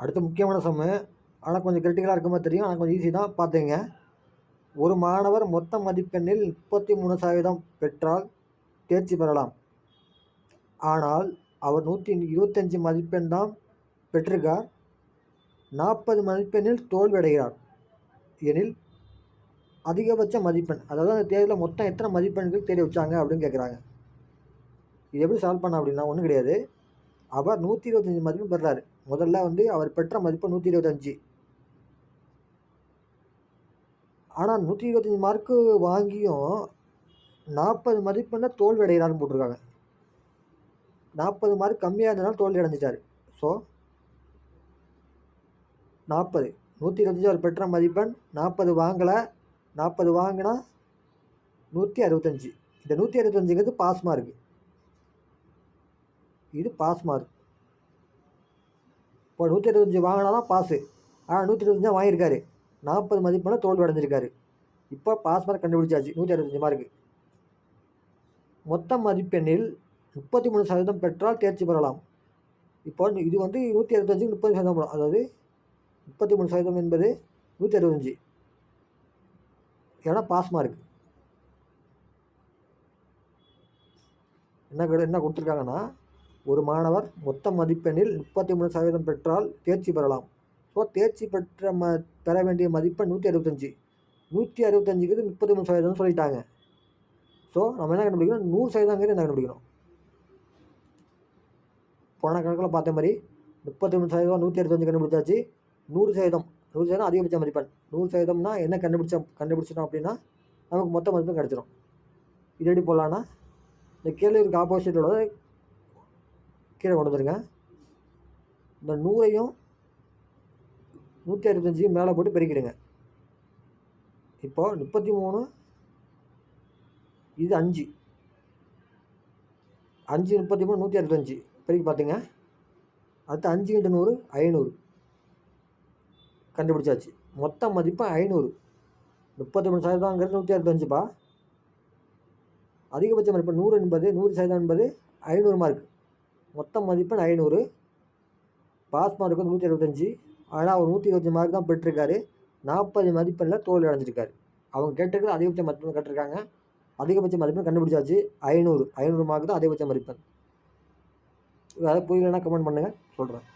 அடுத்து முக்கியமான சம்மு. ஆனால் கொஞ்சம் கிரிட்டிக்கலாக இருக்க மாதிரி தெரியும். ஆனால் கொஞ்சம் ஈஸி தான். பார்த்துங்க ஒரு மாணவர் மொத்த மதிப்பெண்ணில் முப்பத்தி மூணு சதவீதம் பெற்றால் தேர்ச்சி பெறலாம். ஆனால் அவர் நூற்றி இருபத்தஞ்சி மதிப்பெண் தான் பெற்றிருக்கார். நாற்பது மதிப்பெண்ணில் தோல்வியடைகிறார். எனில் அதிகபட்ச மதிப்பெண். அதாவது அந்த தேர்வில் மொத்தம் எத்தனை மதிப்பெண்கள் தேடி வச்சாங்க அப்படின்னு கேட்குறாங்க இது எப்படி சால்வ் பண்ண அப்படின்னா ஒன்றும் கிடையாது. அவர் நூற்றி இருபத்தஞ்சி மதிப்பெண் பெறுறாரு. முதல்ல வந்து அவர் பெற்ற மதிப்பு நூற்றி இருபத்தஞ்சி. ஆனால் நூற்றி இருபத்தஞ்சி மார்க்கு வாங்கியும் நாற்பது மதிப்பெண்ணில் தோல்வி அடைகிறாருன்னு போட்டிருக்காங்க. நாற்பது மார்க் கம்மியாக இருந்தனால தோல்வி அடைஞ்சிட்டார் ஸோ நாற்பது நூற்றி இருபத்தஞ்சி அவர் பெற்ற மதிப்பெண் நாற்பது வாங்கலை. நாற்பது வாங்கினா நூற்றி அறுபத்தஞ்சி. இந்த நூற்றி அறுபத்தஞ்சுங்கிறது பாஸ் மார்க் இது பாஸ் மார்க் இப்போ நூற்றி இருபத்தஞ்சி வாங்கினா தான் பாஸு ஆனால் நூற்றி இருபத்தஞ்சா வாங்கியிருக்காரு. நாற்பது மதிப்பெண்ணில் தோல்வி அடைஞ்சிருக்காரு. இப்போ பாஸ் மார்க் கண்டுபிடிச்சாச்சு நூற்றி அறுபத்தஞ்சி மார்க்கு மொத்த மதிப்பெண்ணில் முப்பத்தி மூணு சதவீதம் பெற்றால் தேர்ச்சி பெறலாம். இப்போ இது வந்து நூற்றி அறுபத்தஞ்சுக்கு முப்பது சதவீதம் வரும் அதாவது முப்பத்தி மூணு சதவீதம் என்பது நூற்றி அறுபத்தஞ்சி ஏன்னா பாஸ் மார்க் என்ன என்ன கொடுத்துருக்காங்கன்னா ஒரு மாணவர் மொத்த மதிப்பெண்ணில் முப்பத்தி மூணு சதவீதம் பெற்றால் தேர்ச்சி பெறலாம். ஸோ தேர்ச்சி பெற்ற ம பெற வேண்டிய மதிப்பெண் நூற்றி அறுபத்தஞ்சி. நூற்றி அறுபத்தஞ்சுக்கு முப்பத்தி மூணு சதவீதம்னு சொல்லிட்டாங்க. ஸோ நம்ம என்ன கண்டுபிடிக்கணும்? நூறு சதவீதங்கிறது என்ன கண்டுபிடிக்கணும்? போன கணக்கில் பார்த்த மாதிரி முப்பத்தி மூணு சதவீதம் நூற்றி அறுபத்தஞ்சு கண்டுபிடிச்சாச்சு. நூறு சதவீதம். நூறு சதவீதம் அதிகபட்ச மதிப்பெண். நூறு சதவீதம்னா என்ன கண்டுபிடிச்ச கண்டுபிடிச்சிட்டோம் அப்படின்னா நமக்கு மொத்த மதிப்பெண் கிடச்சிரும். இது எப்படி போகலான்னா இந்த கேள்விக்கு ஆப்போசிட்டோட கீழே கொண்டு வந்துருங்க. இந்த நூறையும் நூற்றி அறுபத்தஞ்சியும் மேலே போட்டு பெருக்கிடுங்க. இப்போ முப்பத்தி மூணு இது அஞ்சு. அஞ்சு முப்பத்தி மூணு நூற்றி அறுபத்தஞ்சு பெருக்கி பார்த்துங்க. அடுத்து அஞ்சு இன்ட்டு நூறு ஐநூறு. கண்டுபிடிச்சாச்சு. மொத்த மதிப்பு ஐநூறு. முப்பத்தி மூணு சதவீதங்கிறது நூற்றி அறுபத்தஞ்சுப்பா அதிகபட்ச மதிப்பு நூறு என்பது நூறு சதவீதம் என்பது ஐநூறு மார்க் மொத்த மதிப்பெண் ஐநூறு. பாஸ் மார்க் வந்து நூற்றி இருபத்தஞ்சி ஆனால் அவர் நூற்றி இருபத்தஞ்சி மார்க் தான் பெற்றிருக்காரு. நாற்பது மதிப்பெண்ணில் தோல்வி அடைஞ்சிருக்காரு. அவங்க கேட்டிருக்கிறது அதிகபட்ச மதிப்பெண் கேட்டிருக்காங்க. அதிகபட்ச மதிப்பெண் கண்டுபிடிச்சாச்சு. ஐநூறு. ஐநூறு மார்க் தான் அதிகபட்ச மதிப்பெண். வேறு புரியலன்னா கமெண்ட் பண்ணுங்கள் சொல்கிறேன்